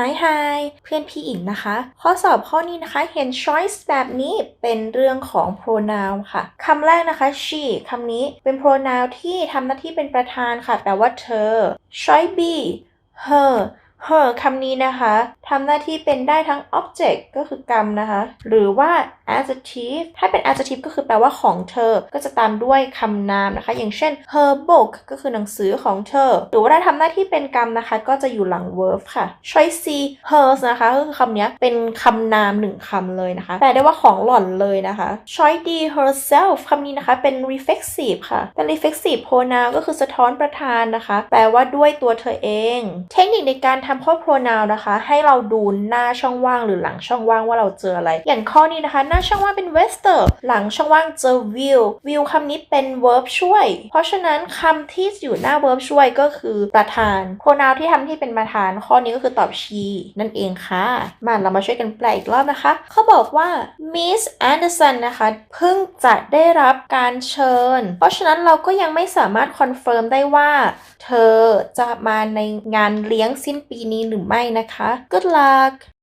Hi Hi เพื่อนพี่อิงนะคะ ข้อสอบข้อนี้นะคะเห็น choice แบบนี้เป็นเรื่องของ pronoun ค่ะคำแรกนะคะ she คำนี้เป็น pronoun ที่ทำหน้าที่เป็นประธานค่ะแปลว่าเธอ choice B her her คำนี้นะคะ ทำหน้าที่เป็นได้ทั้ง object ก็คือกรรมนะคะ หรือว่า adjective ถ้าเป็น adjective ก็คือแปลว่าของเธอ ก็จะตามด้วยคำนามนะคะ อย่างเช่น her book ก็คือหนังสือของเธอ หรือว่าถ้าทำหน้าที่เป็นกรรมนะคะ ก็จะอยู่หลัง verb ค่ะ choice C hers นะคะก็คือคำนี้เป็นคำนามหนึ่งคำเลยนะคะ แปลได้ว่าของหล่อนเลยนะคะ choice D herself คำนี้นะคะเป็น reflexive ค่ะ เป็น reflexive pronoun ก็คือสะท้อนประธานนะคะ แปลว่าด้วยตัวเธอเอง เทคนิคในการทำข้อ pronoun นะคะ ให้เราราดูหน้าช่องว่างหรือหลังช่องว่างว่าเราเจออะไร อย่างข้อนี้นะคะ หน้าช่องว่างเป็น wester หลังช่องว่างเจอ will will คำนี้เป็น verb ช่วย เพราะฉะนั้นคำที่อยู่หน้า verb ช่วยก็คือประธาน pronoun ที่ทำที่เป็นประธาน ข้อนี้ก็คือตอบ she นั่นเองค่ะ มาเรามาช่วยกันแปลอีกรอบนะคะ เขาบอกว่า Miss Anderson นะคะเพิ่งจะได้รับการเชิญ เพราะฉะนั้นเราก็ยังไม่สามารถคอนเฟิร์มได้ว่า เธอจะมาในงานเลี้ยงสิ้นปีนี้หรือไม่นะคะ Good luck